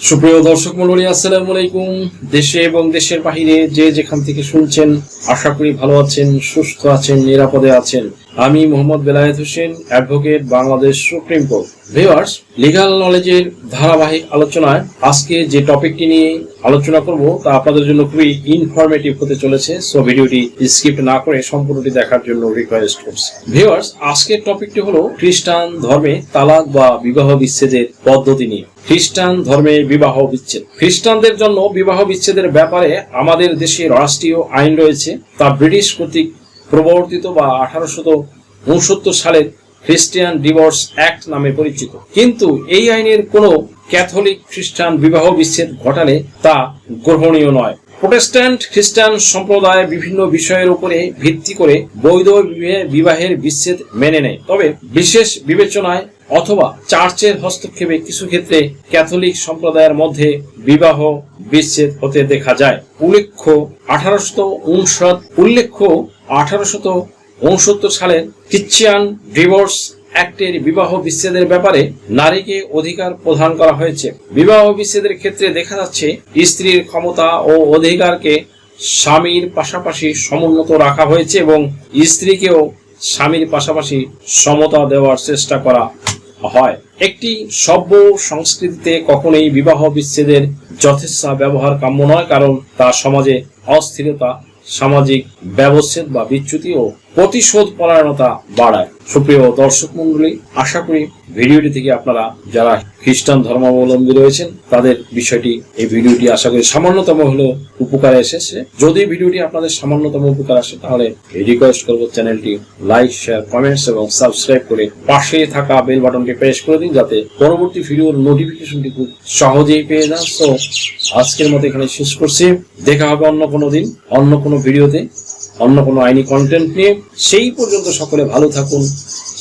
সুপ্রিয় দর্শক মন্ডলী আসসালামু আলাইকুম। দেশে এবং দেশের বাহিরে যে যেখান থেকে শুনছেন, আশা করি ভালো আছেন, সুস্থ আছেন, নিরাপদে আছেন। আমি Mohammad Belayet Hossain advocate Bangladesh supreme court. Viewers legal নলেজের ধারাবাহিক আলোচনায় আজকে যে টপিকটি নিয়ে আলোচনা করব, তা আপনাদের জন্য খুবই ইনফরমেটিভ হতে চলেছে সো ভিডিওটি স্কিপ না করে সম্পূর্ণটি দেখার জন্য রিকোয়েস্ট করছি। ভিউয়ার্স আজকের টপিকটি হলো খ্রিস্টান ধর্মে তালাক বা বিবাহ বিচ্ছেদের পদ্ধতি নিয়ে। খ্রিস্টান ধর্মে বিবাহ বিচ্ছেদ। খ্রিস্টানদের জন্য বিবাহ বিচ্ছেদের ব্যাপারে আমাদের দেশের রাষ্ট্রীয় আইন রয়েছে, তা ব্রিটিশ কর্তৃক প্রবর্তিত বা আঠারোশত উনসত্তর সালের খ্রিস্টিয়ান ডিভোর্স অ্যাক্ট নামে পরিচিত। কিন্তু এই আইনের কোনো ক্যাথলিক খ্রিস্টান বিবাহ বিচ্ছেদ ঘটালে তা গ্রহণীয় নয়। প্রোটেস্ট্যান্ট খ্রিস্টান সম্প্রদায় বিভিন্ন বিষয়ের উপরে ভিত্তি করে বৈধ বিবাহের বিচ্ছেদ মেনে নেয়। তবে বিশেষ বিবেচনায় অথবা চার্চের হস্তক্ষেপে কিছু ক্ষেত্রে ক্যাথলিক সম্প্রদায়ের মধ্যে বিবাহ বিচ্ছেদ হতে দেখা যায়। উল্লেখ্য আঠারোশো উনষাট উল্লেখ্য আঠারোশত উনসত্তর সালের খ্রিশ্চিয়ান ডিভোর্স অ্যাক্টের বিবাহ বিচ্ছেদের ব্যাপারে নারীকে অধিকার প্রদান করা হয়েছে। বিবাহ বিচ্ছেদের ক্ষেত্রে দেখা যাচ্ছে, স্ত্রীর ক্ষমতা ও অধিকারকে স্বামীর পাশাপাশি সমুন্নত রাখা হয়েছে এবং স্ত্রীকেও স্বামীর পাশাপাশি সমতা দেওয়ার চেষ্টা করা হয়। একটি সভ্য সংস্কৃতিতে কখনোই বিবাহ বিচ্ছেদের যথেচ্ছা ব্যবহার কাম্য নয়, কারণ তা সমাজে অস্থিরতা সামাজিক ব্যবচ্ছেদ বা বিচ্যুতি ও প্রতিশোধ পরায়ণতা বাড়ায়। সুপ্রিয় দর্শক মন্ডলী আশা করি ভিডিওটি থেকে আপনারা যারা খ্রিস্টান ধর্মাবলম্বী রয়েছেন, তাদের বিষয়টি এই ভিডিওটি আশা করি সামান্যতম হলেও উপকারে এসেছে। যদি ভিডিওটি আপনাদের সামান্যতম উপকার আসে, তাহলে রিকোয়েস্ট করব চ্যানেলটি লাইক শেয়ার কমেন্টস এবং সাবস্ক্রাইব করে পাশে থাকা বেল বাটনটি প্রেস করে দিন, যাতে পরবর্তী ভিডিওর নোটিফিকেশনটি খুব সহজেই পেয়ে যান। তো আজকের মতো এখানে শেষ করছি। দেখা হবে অন্য কোনো দিন, অন্য কোনো ভিডিওতে, অন্য কোনো আইনি কন্টেন্ট নিয়ে। সেই পর্যন্ত সকলে ভালো থাকুন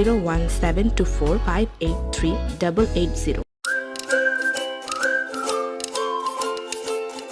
zero one seven two four five eight three double eight zero